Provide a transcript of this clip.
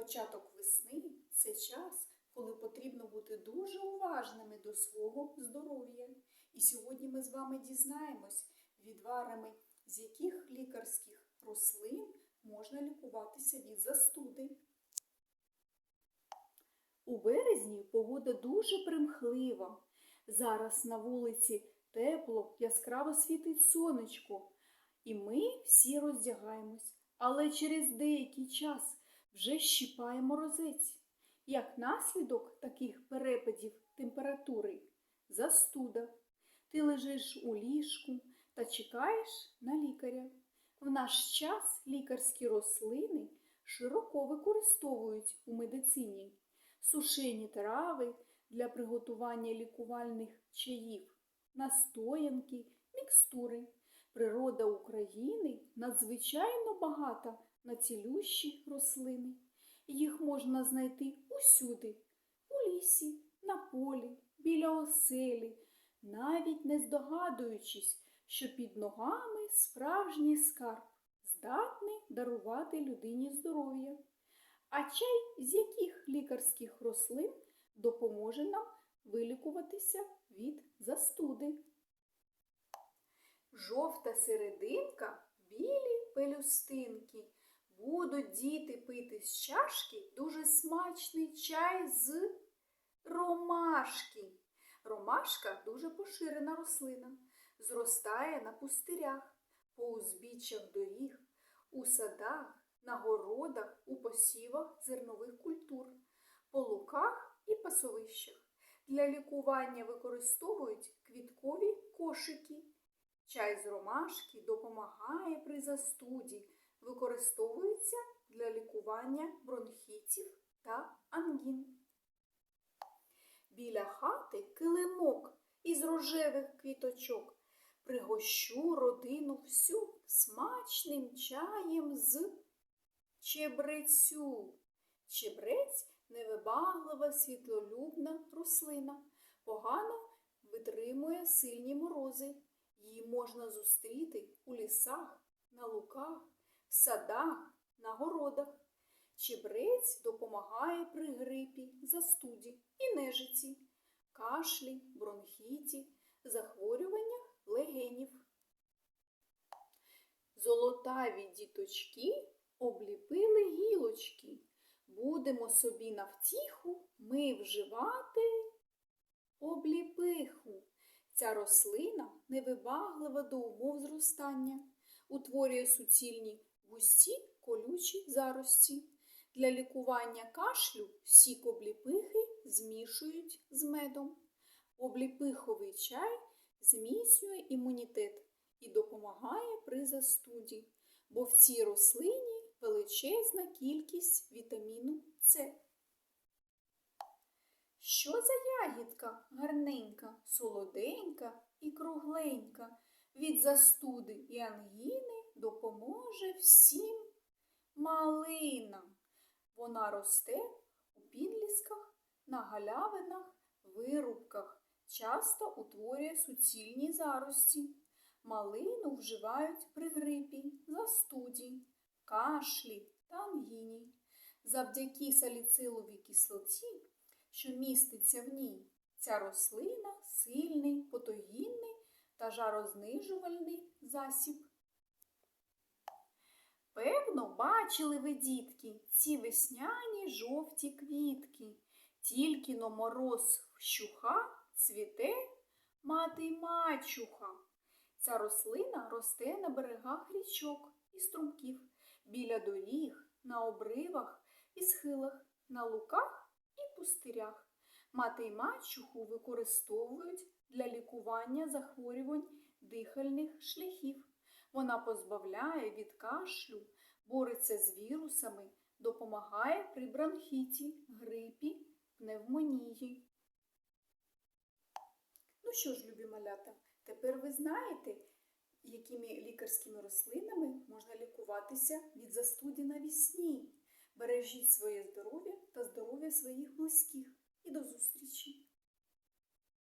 Початок весни це час, коли потрібно бути дуже уважними до свого здоров'я. І сьогодні ми з вами дізнаємось, відварами з яких лікарських рослин можна лікуватися від застуди. У березні погода дуже примхлива. Зараз на вулиці тепло, яскраво світить сонечко, і ми всі роздягаємось, але через деякий час вже щіпає морозець. Як наслідок таких перепадів температури застуда. Ти лежиш у ліжку та чекаєш на лікаря. В наш час лікарські рослини широко використовують у медицині сушені трави для приготування лікувальних чаїв, настоянки, мікстури. Природа України надзвичайно багата на цілющі рослини. Їх можна знайти усюди, у лісі, на полі, біля оселі, навіть не здогадуючись, що під ногами справжній скарб, здатний дарувати людині здоров'я. А чай з яких лікарських рослин допоможе нам вилікуватися від застуди? Жовта серединка, білі пелюстинки. Будуть діти пити з чашки дуже смачний чай з ромашки. Ромашка дуже поширена рослина, зростає на пустирях, по узбіччях доріг, у садах, на городах, у посівах зернових культур, по луках і пасовищах. Для лікування використовують квіткові кошики. Чай з ромашки допомагає при застуді, використовується для лікування бронхітів та ангін. Біля хати килимок із рожевих квіточок. Пригощу родину всю смачним чаєм з чебрецю. Чебрець невибаглива світлолюбна рослина, погано витримує сильні морози. Її можна зустріти у лісах, на луках, в садах, на городах. Чебрець допомагає при грипі, застуді і нежиці, кашлі, бронхіті, захворюваннях легенів. Золотаві діточки обліпили гілочки. Будемо собі на втіху ми вживати обліпиху. Ця рослина невибаглива до умов зростання, утворює суцільні густі колючі зарості. Для лікування кашлю сік обліпихи змішують з медом. Обліпиховий чай зміцнює імунітет і допомагає при застуді, бо в цій рослині величезна кількість вітаміну С. Що за ягідка гарненька, солоденька і кругленька, від застуди і ангіни допоможе всім малина. Вона росте у підлісках, на галявинах, вирубках, часто утворює суцільні зарості. Малину вживають при грипі, застуді, кашлі та ангіні. Завдяки саліциловій кислоті, що міститься в ній, ця рослина сильний, потогінний та жарознижувальний засіб. Певно, бачили ви, дітки, ці весняні жовті квітки. Тільки но мороз вщуха, цвіте мати й мачуха. Ця рослина росте на берегах річок і струмків, біля доріг, на обривах і схилах, на луках і пустирях. Мати й мачуху використовують для лікування захворювань дихальних шляхів. Вона позбавляє від кашлю, бореться з вірусами, допомагає при бронхіті, грипі, пневмонії. Ну що ж, любі малята, тепер ви знаєте, якими лікарськими рослинами можна лікуватися від застуді навісні. Бережіть своє здоров'я та здоров'я своїх близьких. І до зустрічі!